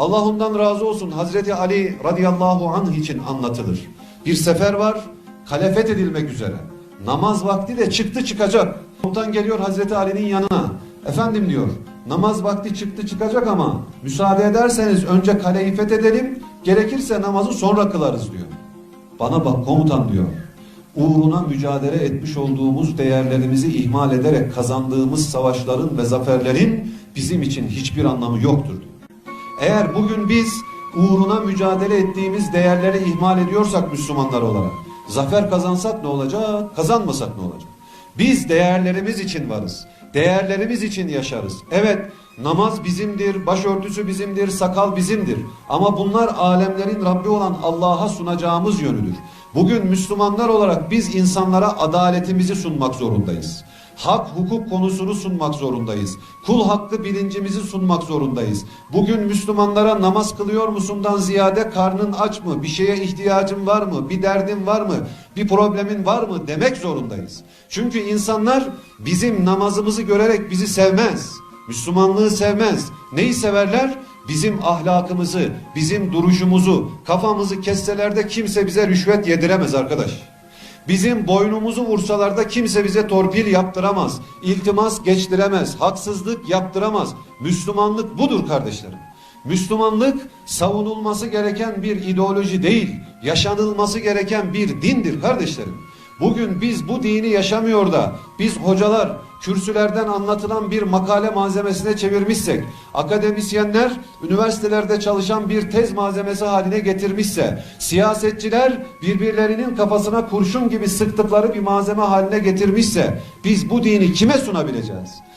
Allah ondan razı olsun Hazreti Ali radıyallahu anh için anlatılır. Bir sefer var kale fethedilmek üzere. Namaz vakti de çıktı çıkacak. Komutan geliyor Hazreti Ali'nin yanına. Efendim diyor namaz vakti çıktı çıkacak ama müsaade ederseniz önce kaleyi fethedelim gerekirse namazı sonra kılarız diyor. Bana bak komutan diyor. Uğruna mücadele etmiş olduğumuz değerlerimizi ihmal ederek kazandığımız savaşların ve zaferlerin bizim için hiçbir anlamı yoktur. Eğer bugün biz uğruna mücadele ettiğimiz değerleri ihmal ediyorsak Müslümanlar olarak, zafer kazansak ne olacak, kazanmasak ne olacak? Biz değerlerimiz için varız. Değerlerimiz için yaşarız. Evet, namaz bizimdir, başörtüsü bizimdir, sakal bizimdir. Ama bunlar alemlerin Rabbi olan Allah'a sunacağımız yönüdür. Bugün Müslümanlar olarak biz insanlara adaletimizi sunmak zorundayız. Hak hukuk konusunu sunmak zorundayız. Kul hakkı bilincimizi sunmak zorundayız. Bugün Müslümanlara namaz kılıyor musundan ziyade karnın aç mı, bir şeye ihtiyacın var mı, bir derdin var mı, bir problemin var mı demek zorundayız. Çünkü insanlar bizim namazımızı görerek bizi sevmez. Müslümanlığı sevmez. Neyi severler? Bizim ahlakımızı, bizim duruşumuzu, kafamızı kesseler de kimse bize rüşvet yediremez arkadaş. Bizim boynumuzu vursalar da kimse bize torpil yaptıramaz. İltimas geçtiremez. Haksızlık yaptıramaz. Müslümanlık budur kardeşlerim. Müslümanlık savunulması gereken bir ideoloji değil, yaşanılması gereken bir dindir kardeşlerim. Bugün biz bu dini yaşamıyor da biz hocalar kürsülerden anlatılan bir makale malzemesine çevirmişsek, akademisyenler üniversitelerde çalışan bir tez malzemesi haline getirmişse, siyasetçiler birbirlerinin kafasına kurşun gibi sıktıkları bir malzeme haline getirmişse biz bu dini kime sunabileceğiz?